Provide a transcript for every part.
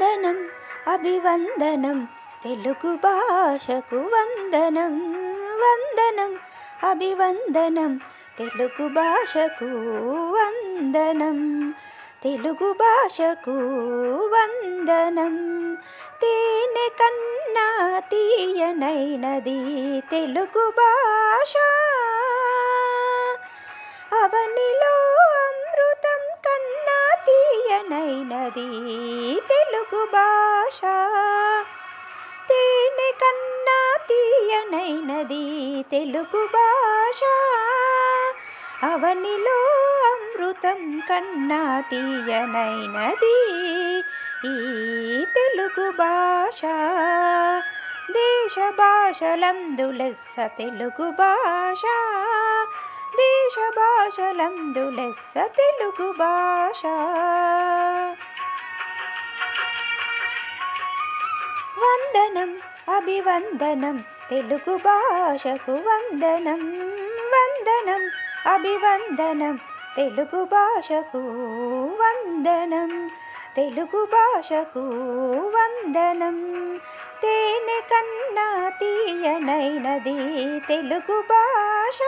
వందనం అభివందనం తెలుగు భాషకు వందనం వందనం అభివందనం తెలుగు భాషకు వందనం తెలుగు భాషకు వందనం. తేనె కన్నా తీయనైనది తెలుగు భాష. అవనిలో అమృతం కన్నా తీయనైనది తెలుగు భాష. తేనె కన్నా తీయనైనది తెలుగు భాష. అవనిలో అమృతం కన్నా తీయనైనది ఈ తెలుగు భాష. దేశ భాషలందు లెస్స తెలుగు భాష. దేశ భాషలందు లెస్స తెలుగు భాష. వందనం అభివందనం తెలుగు భాషకు వందనం. వందనం అభివందనం తెలుగు భాషకు వందనం. తెలుగు భాషకు వందనం. తేనె కన్నా తీయనైనది తెలుగు భాష.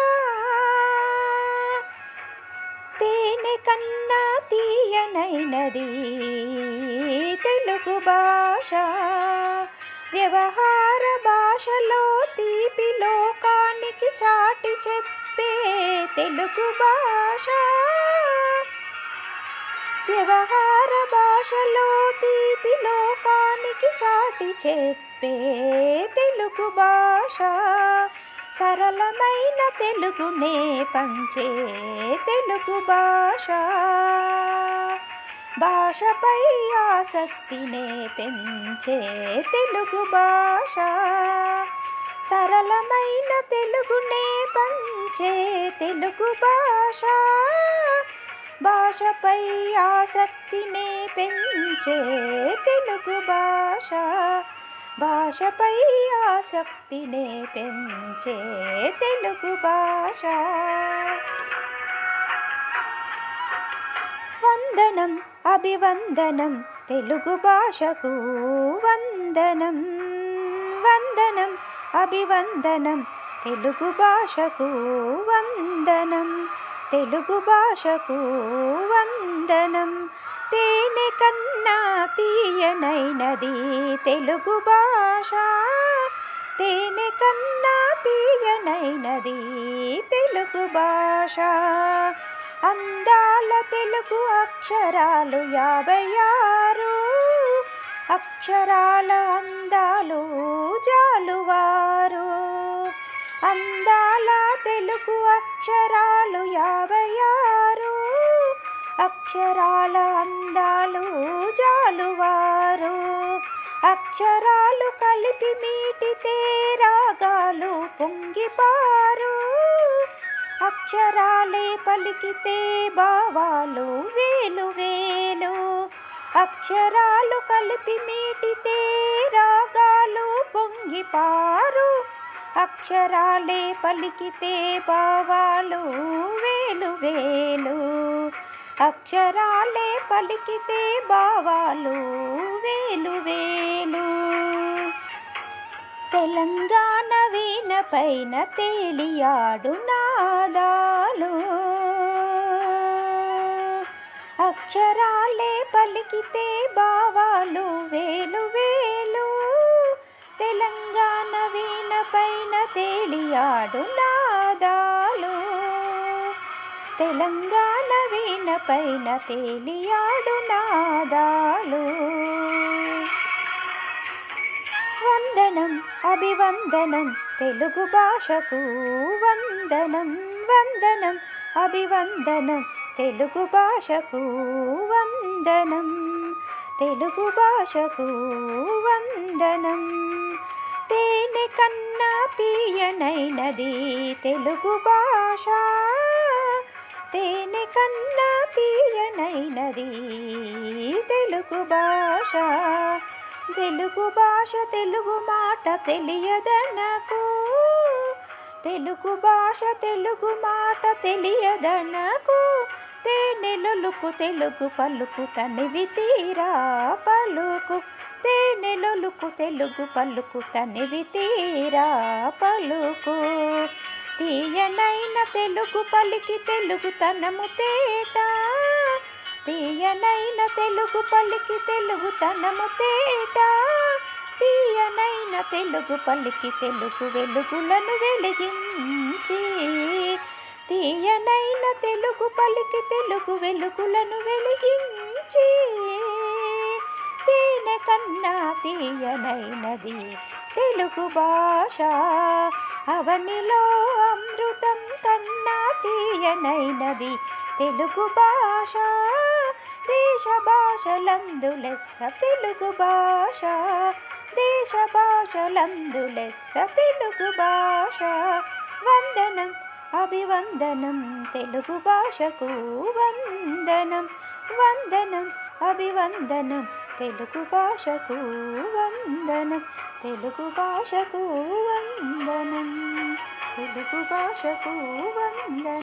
తేనె కన్నా తీయనైనది తెలుగు భాష. వ్యవహార భాషలో తీపి లోకానికి చాటి చెప్పే తెలుగు భాష. వ్యవహార భాషలో తీపి లోకానికి చాటి చెప్పే తెలుగు భాష. సరళమైన తెలుగునే పంచే తెలుగు భాష. భాషపై ఆసక్తినే పెంచే తెలుగు భాష. సరళమైన తెలుగునే పంచే తెలుగు భాష. భాషపై ఆసక్తినే పెంచే తెలుగు భాష. భాషపై ఆసక్తినే పెంచే తెలుగు భాష. వందనం అభివందనం తెలుగు భాషకు వందనం. వందనం అభివందనం తెలుగు భాషకు వందనం. తెలుగు భాషకు వందనం. తేనె కన్నా తీయనైనది తెలుగు భాష. తేనె కన్నా తీయనైనది తెలుగు భాష. అందాల తెలుగు అక్షరాలు యాభై ఆరు అక్షరాల అందాలు జాలువారు. అందాల తెలుగు అక్షరాలు యాభై ఆరు అక్షరాల అందాలు జాలువారు. అక్షరాలు కలిపి మీటితే రాగాలు పొంగిపారు. అక్షరాలే పలికితే భావాలు వేలు వేలు. అక్షరాలు కలిపి మీటితే రాగాలు పొంగిపారు. అక్షరాలే పలికితే భావాలు వేలు వేలు. అక్షరాలే పలికితే భావాలు వేలు వేలు. తెలంగాణ వీణ పైన తేలియాడు నాదాలు. అక్షరాలే పలికితే భావాలు వేలు వేలు. తెలంగాణ వీణ పైన తేలియాడు నాదాలు. తెలంగాణ వీణ పైన తేలియాడు నాదాలు. వందనం అభివందనం తెలుగు భాషకు వందనం వందనం అభివందనం తెలుగు భాషకు వందనం తెలుగు భాషకు వందనం. తేనె కన్నా తీయనైనది తెలుగు భాష. తేనె కన్నా తీయనైనది తెలుగు భాష. తెలుగు భాష తెలుగు మాట తెలియదనకు తెలుగు భాష తెలుగు మాట తెలియదనకు తేనెలొలుకు తెలుగు పలుకు తనివి తీరా పలుకు. తేనెలొలుకు తెలుగు పలుకు తనివి తీరా పలుకు. తీయనైన తెలుగు పలికి తెలుగు తనము తేట తీయనైన తెలుగు పలికి తెలుగు తనము తేట. తీయనైన తెలుగు పలికి తెలుగు వెలుగులను వెలిగించి. తీయనైన తెలుగు పలికి తెలుగు వెలుగులను వెలిగించి. తేనె కన్నా తీయనైనది తెలుగు భాష. అవనిలో అమృతం కన్నా తీయనైనది తెలుగు భాష దేశ భాషలందు లెస్స తెలుగు భాష దేశ భాషలందు లెస్స తెలుగు భాష. వందనం అభివందనం తెలుగు భాషకు వందనం. వందనం అభివందనం తెలుగు భాషకు వందనం. తెలుగు భాషకు వందనం తెలుగు భాషకు వందనం.